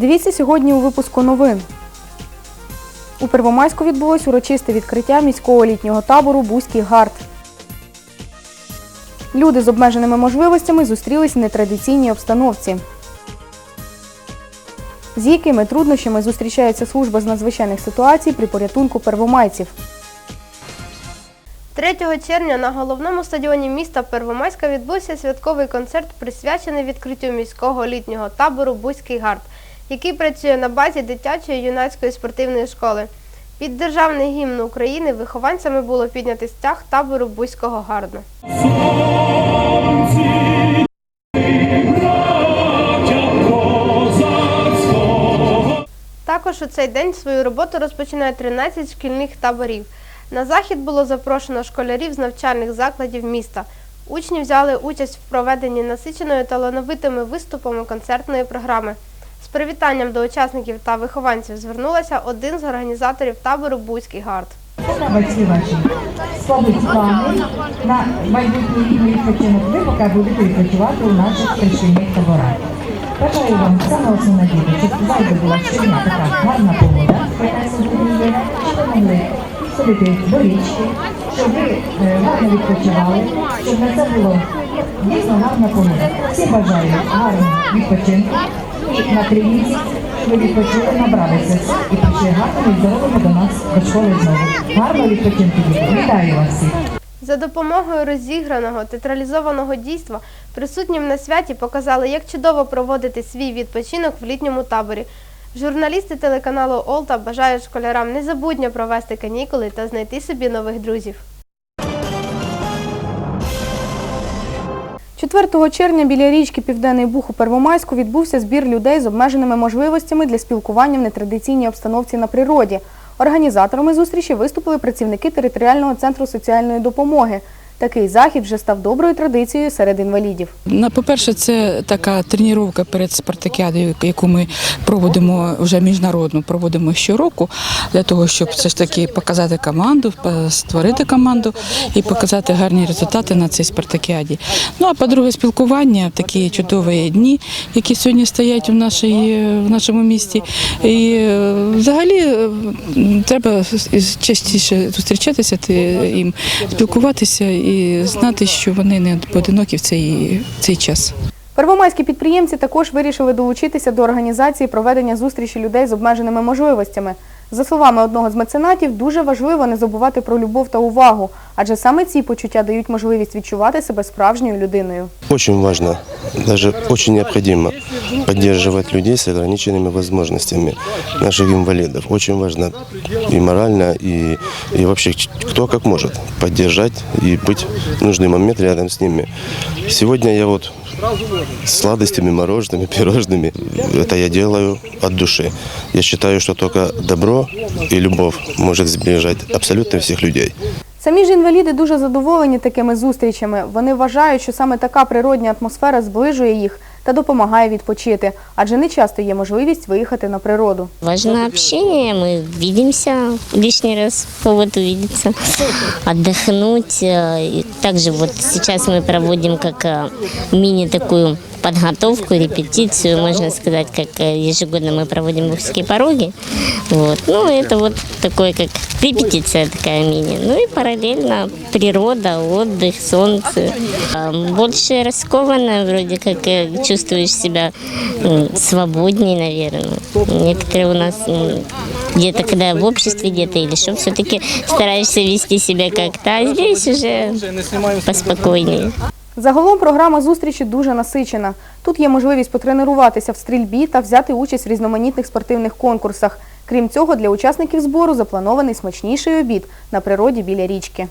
Дивіться сьогодні у випуску новин. У Первомайську відбулось урочисте відкриття міського літнього табору Бузький гард. Люди з обмеженими можливостями зустрілись в нетрадиційній обстановці. З якими труднощами зустрічається служба з надзвичайних ситуацій при порятунку первомайців. 3 червня на головному стадіоні міста Первомайська відбувся святковий концерт, присвячений відкриттю міського літнього табору Бузький гард, який працює на базі дитячої юнацької спортивної школи. Під державний гімн України вихованцями було підняти стяг табору Бузького гарду. Також у цей день свою роботу розпочинає 13 шкільних таборів. На захід було запрошено школярів з навчальних закладів міста. Учні взяли участь в проведенні насиченої талановитими виступами концертної програми. З привітанням до учасників та вихованців звернулася один з організаторів табору Бузький гард. батьки ваші складуть плани на майбутній відпочинок. Ви поки будете відпочивати у наших пришкільних таборах. Бажаю вам основного діти, щоб завжди була щодня така гарна погода, яка сьогодні є, щоб ви могли ходити до річки, щоб ви е, гарно відпочивали, щоб на це було дійсно гарна погода. Всім бажаю гарного відпочинку і на Кривінці, щоб ви відпочили, набралися і гарними здоровими до нас до школи знову. Гарного відпочинку. Вітаю вас всіх. За допомогою розіграного театралізованого дійства присутнім на святі показали, як чудово проводити свій відпочинок в літньому таборі. Журналісти телеканалу Олта бажають школярам незабутньо провести канікули та знайти собі нових друзів. 4 червня біля річки Південний Бух у Первомайську відбувся збір людей з обмеженими можливостями для спілкування в нетрадиційній обстановці на природі. Організаторами зустрічі виступили працівники територіального центру соціальної допомоги. Такий захід вже став доброю традицією серед інвалідів. По-перше, це така тренування перед спартакіадою, яку ми проводимо вже міжнародну, проводимо щороку для того, щоб все ж таки показати команду, створити команду і показати гарні результати на цій спартакіаді. Ну а по-друге, спілкування такі чудові дні, які сьогодні стоять в, нашій, в нашому місті. І е, взагалі е, треба частіше зустрічатися ти- їм, спілкуватися і знати, що вони не поодинокі в цей, в цей час. Первомайські підприємці також вирішили долучитися до організації проведення зустрічі людей з обмеженими можливостями. За словами одного з меценатів, дуже важливо не забувати про любов та увагу, адже саме ці почуття дають можливість відчувати себе справжньою людиною. Очень важно, даже очень необходимо поддерживать людей с ограниченными возможностями, наших инвалидов. Очень важно и морально, и, и вообще кто как может поддержать и быть в нужный момент рядом с ними. Сегодня я вот сладостями, мороженными, пирожными, это я делаю от души. Я считаю, что только добро и любовь может сближать абсолютно всех людей. Самі ж інваліди дуже задоволені такими зустрічами. Вони вважають, що саме така природня атмосфера зближує їх та допомагає відпочити, адже не часто є можливість виїхати на природу. Важно общение, мы видимся лишний раз, повод увидеться, отдохнуть. Э, И также вот сейчас мы проводим как э, мини такую подготовку, репетицию, можно сказать, как э, ежегодно мы проводим бухские пороги. Вот. Ну, это вот такое, как репетиция такая мини. Ну и параллельно природа, отдых, солнце. А, Больше раскованно, вроде как э, чувствуешь себя м, свободнее, наверное. Некоторые у нас м, где-то, когда в обществе где-то или что, все-таки стараешься вести себя как-то, а здесь уже поспокойнее. Загалом програма зустрічі дуже насичена. Тут є можливість потренуватися в стрільбі та взяти участь в різноманітних спортивних конкурсах. Крім цього, для учасників збору запланований смачніший обід на природі біля річки.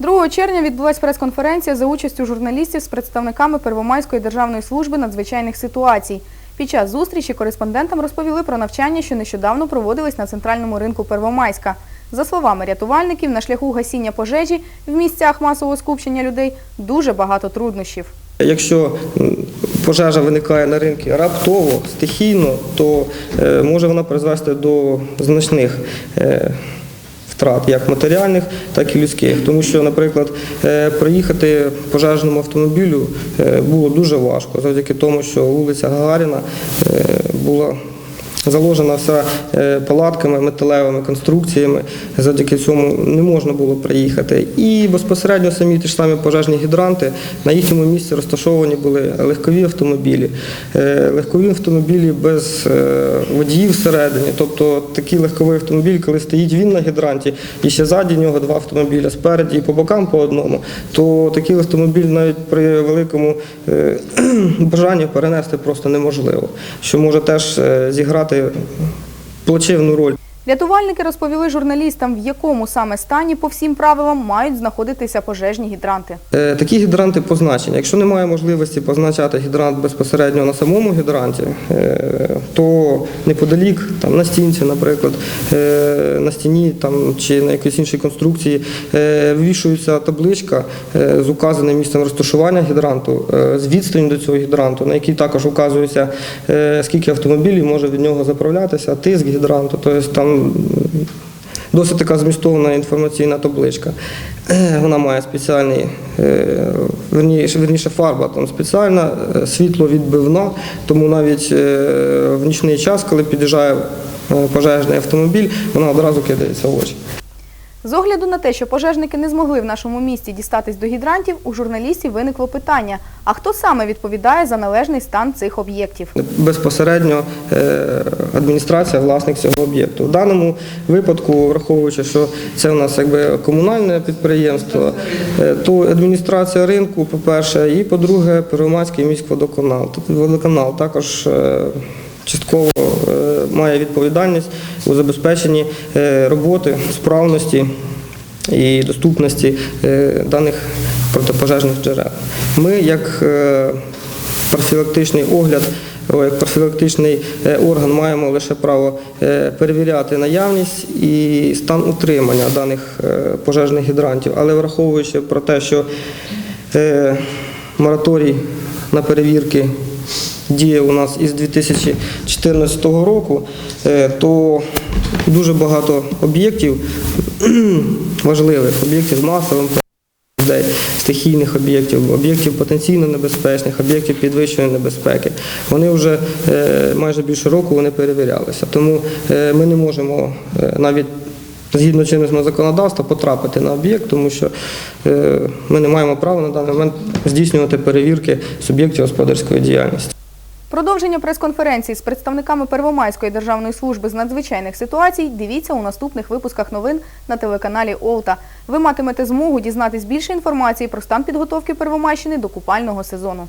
2 червня відбулася прес-конференція за участю журналістів з представниками Первомайської державної служби надзвичайних ситуацій. Під час зустрічі кореспондентам розповіли про навчання, що нещодавно проводились на центральному ринку Первомайська. За словами рятувальників, на шляху гасіння пожежі в місцях масового скупчення людей дуже багато труднощів. Якщо пожежа виникає на ринку раптово, стихійно, то е, може вона призвести до значних е, втрат, як матеріальних, так і людських. Тому що, наприклад, проїхати приїхати пожежному автомобілю е, було дуже важко, завдяки тому, що вулиця Гагаріна е, була заложена вся е, палатками, металевими конструкціями. Завдяки цьому не можна було приїхати. І безпосередньо самі ті ж самі пожежні гідранти на їхньому місці розташовані були легкові автомобілі. Е, Легкові автомобілі без е, водіїв всередині. Тобто такий легковий автомобіль, коли стоїть він на гідранті, і ще ззаді нього два автомобіля, спереді і по бокам по одному, то такий автомобіль навіть при великому бажанні перенести просто неможливо, що може теж е, зіграти плачевну роль. Рятувальники розповіли журналістам, в якому саме стані по всім правилам мають знаходитися пожежні гідранти. Е, Такі гідранти позначені. Якщо немає можливості позначати гідрант безпосередньо на самому гідранті, е, то неподалік, там на стінці, наприклад, е, на стіні там, чи на якійсь іншій конструкції, вивішується табличка з указаним місцем розташування гідранту, з відстані до цього гідранту, на якій також указується, скільки автомобілів може від нього заправлятися, тиск гідранту, тобто там Досить така змістовна інформаційна табличка. Е, Вона має спеціальний, е, верніше, верніше фарба там спеціальна, світло світловідбивна, тому навіть е, в нічний час, коли під'їжджає е, пожежний автомобіль, вона одразу кидається в очі. З огляду на те, що пожежники не змогли в нашому місті дістатись до гідрантів, у журналістів виникло питання: а хто саме відповідає за належний стан цих об'єктів? Безпосередньо е, адміністрація, власник цього об'єкту. В даному випадку, враховуючи, що це в нас якби комунальне підприємство, е, то адміністрація ринку, по-перше, і по-друге, Первомайський міськводоканал. Тут водоканал також. е, Частково має відповідальність у забезпеченні е, роботи, справності і доступності е, даних протипожежних джерел. Ми, як е, профілактичний огляд, як профілактичний е, орган, маємо лише право е, перевіряти наявність і стан утримання даних е, пожежних гідрантів, але враховуючи про те, що е, мораторій на перевірки діє у нас із 2014 року, е, то дуже багато об'єктів важливих, об'єктів з масовим стихійних об'єктів, об'єктів потенційно небезпечних, об'єктів підвищеної небезпеки. Вони вже е, майже більше року вони перевірялися. Тому е, ми не можемо навіть згідно чинного законодавства потрапити на об'єкт, тому що ми не маємо права на даний момент здійснювати перевірки суб'єктів господарської діяльності. Продовження прес-конференції з представниками Первомайської державної служби з надзвичайних ситуацій дивіться у наступних випусках новин на телеканалі Олта. Ви матимете змогу дізнатись більше інформації про стан підготовки Первомайщини до купального сезону.